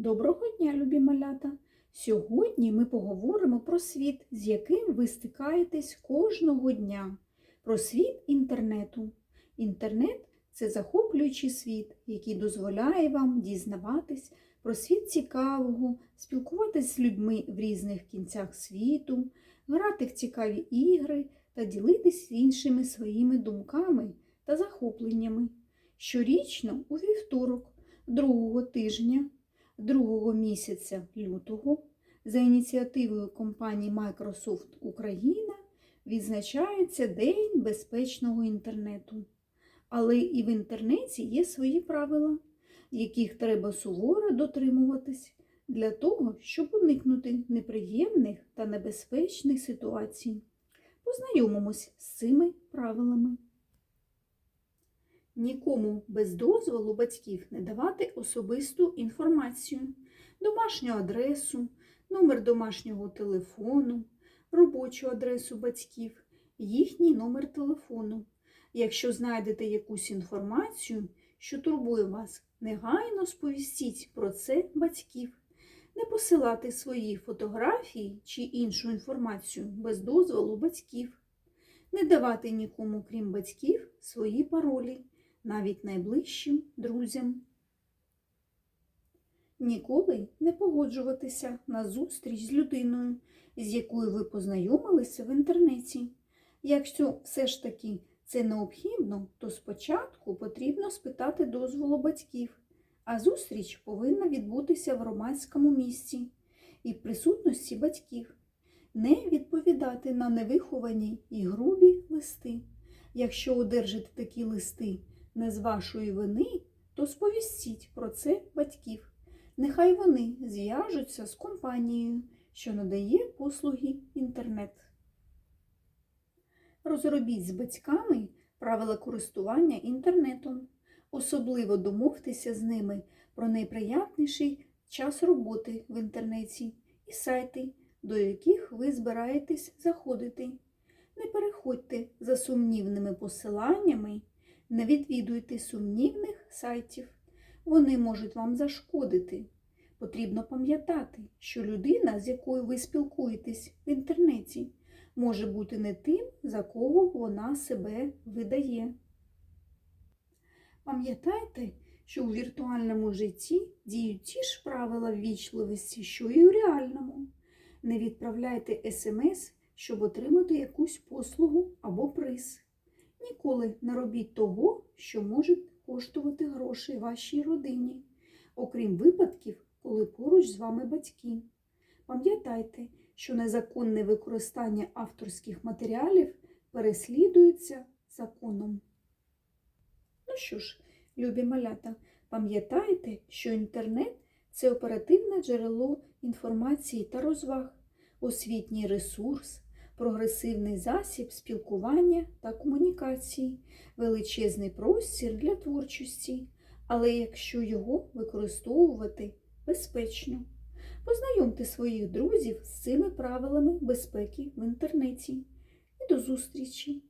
Доброго дня, любі малята! Сьогодні ми поговоримо про світ, з яким ви стикаєтесь кожного дня. Про світ інтернету. Інтернет це захоплюючий світ, який дозволяє вам дізнаватись про світ цікавого, спілкуватись з людьми в різних кінцях світу, грати в цікаві ігри та ділитись іншими своїми думками та захопленнями. Щорічно у вівторок, другого тижня другого місяця лютого за ініціативою компанії Microsoft Україна відзначається День безпечного інтернету. Але і в інтернеті є свої правила, яких треба суворо дотримуватись для того, щоб уникнути неприємних та небезпечних ситуацій. Познайомимось з цими правилами. Нікому без дозволу батьків не давати особисту інформацію, домашню адресу, номер домашнього телефону, робочу адресу батьків, їхній номер телефону. Якщо знайдете якусь інформацію, що турбує вас, негайно сповістіть про це батьків. Не посилати свої фотографії чи іншу інформацію без дозволу батьків. Не давати нікому, крім батьків, свої паролі навіть найближчим друзям. Ніколи не погоджуватися на зустріч з людиною, з якою ви познайомилися в інтернеті. Якщо все ж таки це необхідно, то спочатку потрібно спитати дозволу батьків, а зустріч повинна відбутися в громадському місці і в присутності батьків. Не відповідати на невиховані і грубі листи. Якщо одержите такі листи, не з вашої вини, то сповістіть про це батьків. Нехай вони зв'яжуться з компанією, що надає послуги інтернет. Розробіть з батьками правила користування інтернетом. Особливо домовтеся з ними про найприятніший час роботи в інтернеті і сайти, до яких ви збираєтесь заходити. Не переходьте за сумнівними посиланнями не відвідуйте сумнівних сайтів. Вони можуть вам зашкодити. Потрібно пам'ятати, що людина, з якою ви спілкуєтесь в інтернеті, може бути не тим, за кого вона себе видає. Пам'ятайте, що у віртуальному житті діють ті ж правила ввічливості, що і у реальному. Не відправляйте смс, щоб отримати якусь послугу або приз. Ніколи не робіть того, що може коштувати грошей вашій родині, окрім випадків, коли поруч з вами батьки. Пам'ятайте, що незаконне використання авторських матеріалів переслідується законом. Ну що ж, любі малята, пам'ятайте, що інтернет це оперативне джерело інформації та розваг, освітній ресурс прогресивний засіб спілкування та комунікації, величезний простір для творчості, але якщо його використовувати безпечно. Познайомте своїх друзів з цими правилами безпеки в інтернеті. І до зустрічі!